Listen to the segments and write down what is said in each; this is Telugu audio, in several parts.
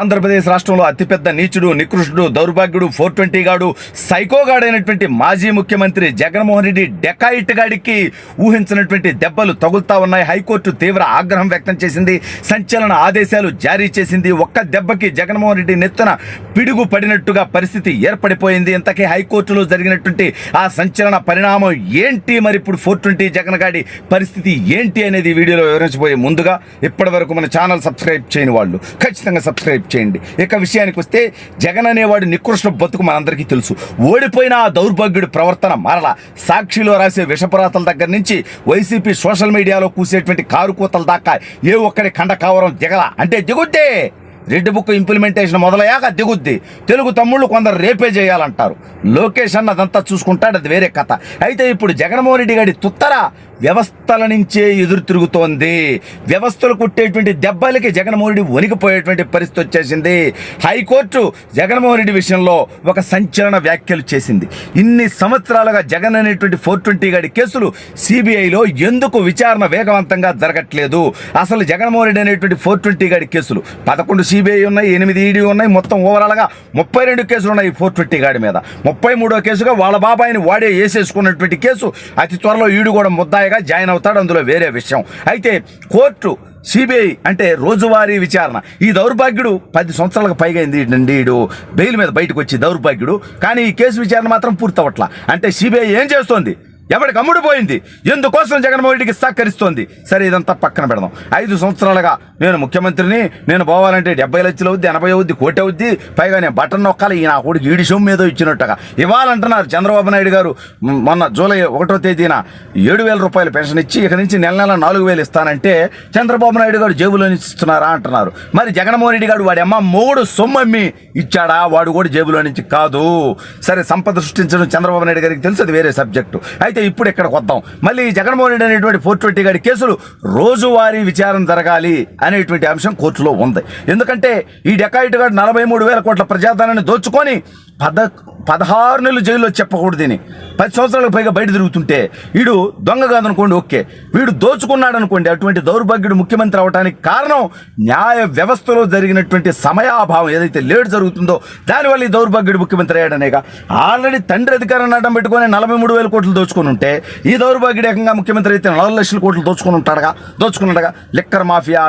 ఆంధ్రప్రదేశ్ రాష్ట్రంలో అతిపెద్ద నీచుడు నికృష్టుడు దౌర్భాగ్యుడు ఫోర్ ట్వంటీ గాడు సైకోగాడైనటువంటి మాజీ ముఖ్యమంత్రి జగన్మోహన్ రెడ్డి డెకాయిట్ గాడికి ఊహించినటువంటి దెబ్బలు తగులుతా ఉన్నాయి. హైకోర్టు తీవ్ర ఆగ్రహం వ్యక్తం చేసింది. సంచలన ఆదేశాలు జారీ చేసింది. ఒక్క దెబ్బకి జగన్మోహన్ రెడ్డి నెత్తున పిడుగు పడినట్టుగా పరిస్థితి ఏర్పడిపోయింది. ఇంతకీ హైకోర్టులో జరిగినటువంటి ఆ సంచలన పరిణామం ఏంటి? మరి ఇప్పుడు ఫోర్ ట్వంటీ జగన్ గాడి పరిస్థితి ఏంటి అనేది వీడియోలో వివరించబోయే ముందుగా ఇప్పటి వరకు మన ఛానల్ సబ్స్క్రైబ్ చేయని వాళ్ళు ఖచ్చితంగా సబ్స్క్రైబ్ చేయండి. ఇక విషయానికి వస్తే జగన్ అనేవాడు నికృష్ణ బతుకు మనందరికీ తెలుసు. ఓడిపోయిన ఆ దౌర్భాగ్యుడి ప్రవర్తన మరల. సాక్షిలో రాసే విషపురాతల దగ్గర నుంచి వైసీపీ సోషల్ మీడియాలో కూసేటువంటి కారు కూతల దాకా ఏ ఒక్కడి కండ కావరం దిగల. అంటే దిగుద్దే. రెడ్ బుక్ ఇంప్లిమెంటేషన్ మొదలయ్యాక దిగుద్ది. తెలుగు తమ్ముళ్ళు కొందరు రేపే చేయాలంటారు. లోకేష్ అన్న అదంతా చూసుకుంటాడు అది వేరే కథ. అయితే ఇప్పుడు జగన్మోహన్ రెడ్డి గారి తుత్తర వ్యవస్థల నుంచే ఎదురు తిరుగుతోంది. వ్యవస్థలు కుట్టేటువంటి దెబ్బలకి జగన్మోహన్ రెడ్డి వణికిపోయేటువంటి పరిస్థితి వచ్చేసింది. హైకోర్టు జగన్మోహన్ రెడ్డి విషయంలో ఒక సంచలన వ్యాఖ్యలు చేసింది. ఇన్ని సంవత్సరాలుగా జగన్ అనేటువంటి ఫోర్ ట్వంటీ గాడి కేసులు సిబిఐలో ఎందుకు విచారణ వేగవంతంగా జరగట్లేదు? అసలు జగన్మోహన్ రెడ్డి అనేటువంటి ఫోర్ ట్వంటీ గాడి కేసులు పదకొండు సిబిఐ ఉన్నాయి ఎనిమిది ఈడీ ఉన్నాయి మొత్తం ఓవరాల్గా ముప్పై రెండు కేసులు ఉన్నాయి ఫోర్ ట్వంటీ గాడి మీద. ముప్పై మూడో కేసుగా వాళ్ళ బాబాయిని వాడే వేసేసుకున్నటువంటి కేసు అతి త్వరలో ఈడు కూడా ముద్దాయి ముద్దాయిగా జాయిన్ అవుతాడు అందులో వేరే విషయం. అయితే కోర్టు సిబిఐ అంటే రోజువారీ విచారణ. ఈ దౌర్భాగ్యుడు పది సంవత్సరాలకు పైగా అయింది ఈడు? బెయిల్ మీద బయటకు వచ్చి దౌర్భాగ్యుడు. కానీ ఈ కేసు విచారణ మాత్రం పూర్తవట్ల. అంటే సిబిఐ ఏం చేస్తోంది? ఎవరికి అమ్ముడు పోయింది? ఎందుకోసం జగన్మోహన్ రెడ్డికి సహకరిస్తోంది? సరే ఇదంతా పక్కన పెడదాం. ఐదు సంవత్సరాలుగా నేను ముఖ్యమంత్రిని నేను పోవాలంటే డెబ్బై లక్షలు అవుద్ది ఎనభై అవుద్ది కోటి అవుద్ది పైగా నేను బటన్ నొక్కాలి ఈ నా కొడుకు ఈడి సొమ్ము మీద ఇచ్చినట్టుగా. ఇవ్వాలంటున్నారు చంద్రబాబు నాయుడు గారు. మొన్న జూలై ఒకటో తేదీన ఏడు వేల రూపాయలు పెన్షన్ ఇచ్చి ఇక నుంచి నెల నెల నాలుగు వేలు ఇస్తానంటే చంద్రబాబు నాయుడు గారు జేబులో నుంచి ఇస్తున్నారా అంటున్నారు. మరి జగన్మోహన్ రెడ్డి గారు వాడి అమ్మ మూడు సొమ్ము అమ్మి ఇచ్చాడా? వాడు కూడా జేబులో నుంచి కాదు. సరే సంపద సృష్టించడం చంద్రబాబు నాయుడు గారికి తెలుసు అది వేరే సబ్జెక్టు. అయితే ఇప్పుడు ఇక్కడికి వద్దాం మళ్ళీ జగన్మోహన్ రెడ్డి అనేటువంటి ఫోర్ ట్వంటీ గారి కేసులు రోజువారీ విచారణ జరగాలి అనేటువంటి అంశం కోర్టులో ఉంది. ఎందుకంటే ఈ డెకాయిట్ గారు నలభై మూడు వేల కోట్ల ప్రజాధనాన్ని దోచుకొని పద పదహారు నెలలు జైల్లో చెప్పకూడదు దీని పది సంవత్సరాలకు పైగా బయట తిరుగుతుంటే వీడు దొంగ కాదనుకోండి ఓకే. వీడు దోచుకున్నాడు అనుకోండి అటువంటి దౌర్భాగ్యుడు ముఖ్యమంత్రి అవడానికి కారణం న్యాయ వ్యవస్థలో జరిగినటువంటి సమయాభావం ఏదైతే లేట్ జరుగుతుందో దానివల్ల ఈ దౌర్భాగ్యుడు ముఖ్యమంత్రి అయ్యాడనేగా. ఆల్రెడీ తండ్రి అధికారాన్ని అడ్డం పెట్టుకొని నలభై మూడు వేల కోట్లు దోచుకుని ఉంటే ఈ దౌర్భాగ్యుడు ఏకంగా ముఖ్యమంత్రి అయితే నాలుగు లక్షల కోట్లు దోచుకుని ఉంటాడుగా దోచుకున్నాడుగా. లిక్కర్ మాఫియా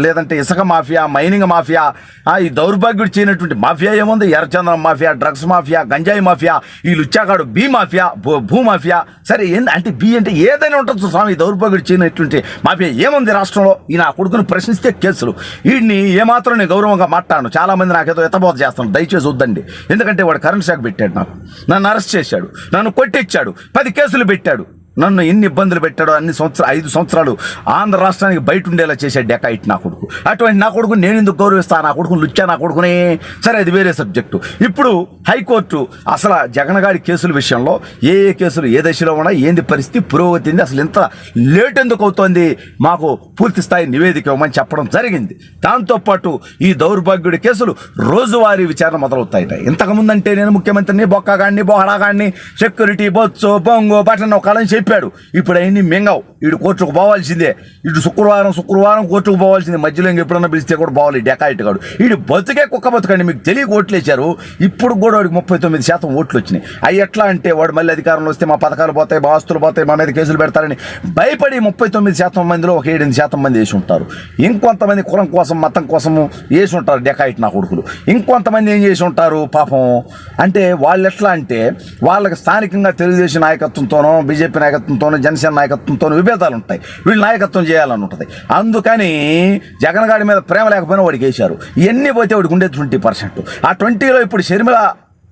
లేదంటే ఇసుక మాఫియా మైనింగ్ మాఫియా ఆ, ఈ దౌర్భాగ్యుడు చేయనటువంటి మాఫియా ఏముంది? ఎర్రచందనం మాఫియా డ్రగ్స్ మాఫియా మాఫియా గంజాయి మాఫియా ఈ లుచ్చాగాడు బీ మాఫియా భూ- మాఫియా. సరే ఏంది? అంటే బి అంటే ఏదైనా ఉంటుంది స్వామి. దౌర్భాగ్యుడు చేయనటువంటి మాఫియా ఏముంది రాష్ట్రంలో? ఈ నా కొడుకుని ప్రశ్నిస్తే కేసులు. వీడిని ఏమాత్రం నేను గౌరవంగా మాట్లాడను. చాలామంది నాకు నాకేదో ఎత్తబోత చేస్తాను దయచేసి వద్దండి. ఎందుకంటే వాడు కరెంట్ షాక్ పెట్టాడు నాకు. నన్ను అరెస్ట్ చేశాడు. నన్ను కొట్టించాడు. పది కేసులు పెట్టాడు. నన్ను ఎన్ని ఇబ్బందులు పెట్టాడో అన్ని సంవత్సరాలు ఐదు సంవత్సరాలు ఆంధ్ర రాష్ట్రానికి బయట ఉండేలా చేశాడు డెకాయిట్ నా కొడుకు. అటువంటి నా కొడుకు నేను ఎందుకు గౌరవిస్తా? నా కొడుకుని లుచ్చా? నా కొడుకునే? సరే అది వేరే సబ్జెక్టు. ఇప్పుడు హైకోర్టు అసలు జగన్ గారి కేసుల విషయంలో ఏ ఏ కేసులు ఏ దశలో ఉన్నా ఏంది పరిస్థితి పురోగతి అసలు ఇంత లేట్ ఎందుకు అవుతోంది? మాకు పూర్తి స్థాయి నివేదిక ఇవ్వమని చెప్పడం జరిగింది. దాంతోపాటు ఈ దౌర్భాగ్యుడి కేసులు రోజువారీ విచారణ మొదలవుతాయట. ఇంతకుముందంటే నేను ముఖ్యమంత్రిని బొక్కగాడిని బొహడాగాడిని సెక్యూరిటీ బొచ్చు బొంగో బటన్ ఒకళ్ళని చెప్పాడు. ఇప్పుడు అవన్నీ మింగవు. ఇటు కోర్టుకు పోవాల్సిందే. ఇటు శుక్రవారం శుక్రవారం కోర్టుకు పోవాల్సిందే. మధ్యలో ఇంక ఎప్పుడన్నా పిలిస్తే కూడా పోవాలి. డెకాయిట్ కాడు. ఇటు బతుకే కుక్క బతుకండి. మీకు తెలియక ఓట్లు వేశారు. ఇప్పుడు కూడా వాడికి ముప్పై తొమ్మిది శాతం ఓట్లు వచ్చినాయి. అవి ఎట్లా అంటే వాడు మళ్ళీ అధికారంలో వస్తే మా పథకాలు పోతాయి మా ఆస్తులు పోతాయి మా మీద కేసులు పెడతారని భయపడి ముప్పై తొమ్మిది శాతం మందిలో ఒక ఏడెనిమిది శాతం మంది వేసి ఉంటారు. ఇంకొంతమంది కులం కోసం మతం కోసము వేసి ఉంటారు డెకాయిట్ నా కొడుకులు. ఇంకొంతమంది ఏం చేసి ఉంటారు? పాపం. అంటే వాళ్ళు ఎట్లా అంటే వాళ్ళకి స్థానికంగా తెలుగుదేశం నాయకత్వంతోనో బీజేపీ నాయకత్వం నాయకత్వంతోనో జనసేన నాయకత్వంతో విభేదాలు ఉంటాయి. వీళ్ళు నాయకత్వం చేయాలని ఉంటుంది. అందుకని జగన్ గారి మీద ప్రేమ లేకపోయినా వాడికి వేశారు ఇవన్నీ పోతే వాడికి ఉండే ట్వంటీ పర్సెంట్. ఆ ట్వంటీలో ఇప్పుడు షర్మిల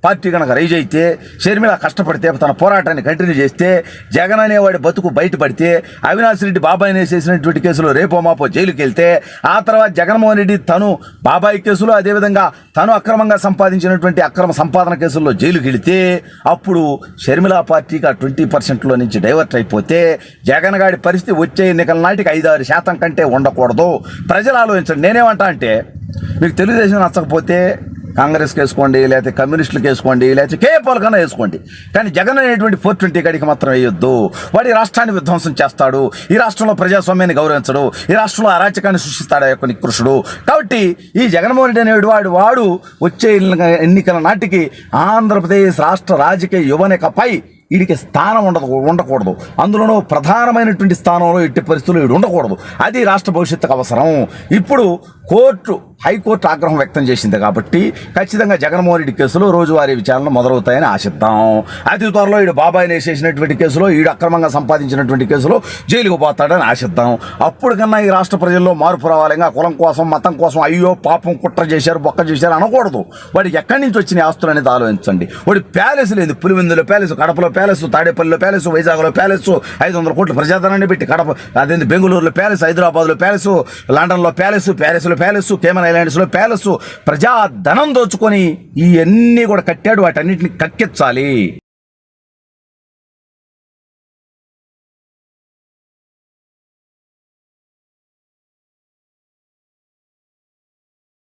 పార్టీ కనుక రైజ్ అయితే షర్మిల కష్టపడితే తన పోరాటాన్ని కంటిన్యూ చేస్తే జగన్ అనేవాడి బతుకు బయటపడితే అవినాష్ రెడ్డి బాబాయ్ చేసినటువంటి కేసులో రేపో మాపో జైలుకి వెళ్తే ఆ తర్వాత జగన్మోహన్ రెడ్డి తను బాబాయ్ కేసులో అదేవిధంగా తను అక్రమంగా సంపాదించినటువంటి అక్రమ సంపాదన కేసుల్లో జైలుకి వెళితే అప్పుడు షర్మిల పార్టీకి ఆ ట్వంటీ పర్సెంట్లో నుంచి డైవర్ట్ అయిపోతే జగన్ గాడి పరిస్థితి వచ్చే ఎన్నికల నాటికి ఐదారు శాతం కంటే ఉండకూడదు. ప్రజలు ఆలోచించండి. నేనేమంటా అంటే మీకు తెలుగుదేశం నచ్చకపోతే కాంగ్రెస్కి వేసుకోండి లేకపోతే కమ్యూనిస్టులకు వేసుకోండి లేకపోతే కేపాల్ కన్నా వేసుకోండి. కానీ జగన్ అనేటువంటి ఫోర్ ట్వంటీ గడికి మాత్రం వేయొద్దు. వాడి రాష్ట్రాన్ని విధ్వంసం చేస్తాడు. ఈ రాష్ట్రంలో ప్రజాస్వామ్యాన్ని గౌరవించడు. ఈ రాష్ట్రంలో అరాచకాన్ని సృష్టిస్తాడు ఆ యొక్క నికృషుడు కాబట్టి ఈ జగన్మోహన్ రెడ్డి అనేవాడు వాడు వాడు వచ్చే ఎన్నికల నాటికి ఆంధ్రప్రదేశ్ రాష్ట్ర రాజకీయ యువనికపై వీడికి స్థానం ఉండదు ఉండకూడదు. అందులోనూ ప్రధానమైనటువంటి స్థానంలో ఎట్టి పరిస్థితుల్లో వీడు ఉండకూడదు. అది రాష్ట్ర భవిష్యత్తుకు అవసరం. ఇప్పుడు కోర్టు హైకోర్టు ఆగ్రహం వ్యక్తం చేసింది కాబట్టి ఖచ్చితంగా జగన్మోహన్ రెడ్డి కేసులో రోజువారీ విచారణలు మొదలవుతాయని ఆశిద్దాం. అతి త్వరలో ఈడు బాబాయిని వేసేసినటువంటి కేసులో ఈడు అక్రమంగా సంపాదించినటువంటి కేసులో జైలుకు పోతాడని ఆశిద్దాం. అప్పుడు కన్నా ఈ రాష్ట్ర ప్రజల్లో మార్పు రావాలంగా కులం కోసం మతం కోసం అయ్యో పాపం కుట్ర చేశారు బొక్క చేశారు అనకూడదు. వాడికి ఎక్కడి నుంచి వచ్చిన ఆస్తులు అనేది ఆలోచించండి. వాడి ప్యాలెస్ లేదు పులివెందులో ప్యాలెస్ కడపలో ప్యాలెస్ తాడేపల్లిలో ప్యాలెస్ వైజాగ్లో ప్యాలెస్ ఐదు వందల కోట్ల ప్రజాధనాన్ని పెట్టి కడప అదేంటి బెంగళూరులో ప్యాలెస్ హైదరాబాద్లో ప్యాలెస్ లండన్లో ప్యాలెస్ ప్యారిస్లో ప్యాలెస్ కేమన్ ఐలాండ్స్లో ప్యాలెస్ ప్రజాధనం దోచుకొని ఇవన్నీ కూడా కట్టాడు వాటన్నిటిని కక్కించాలి.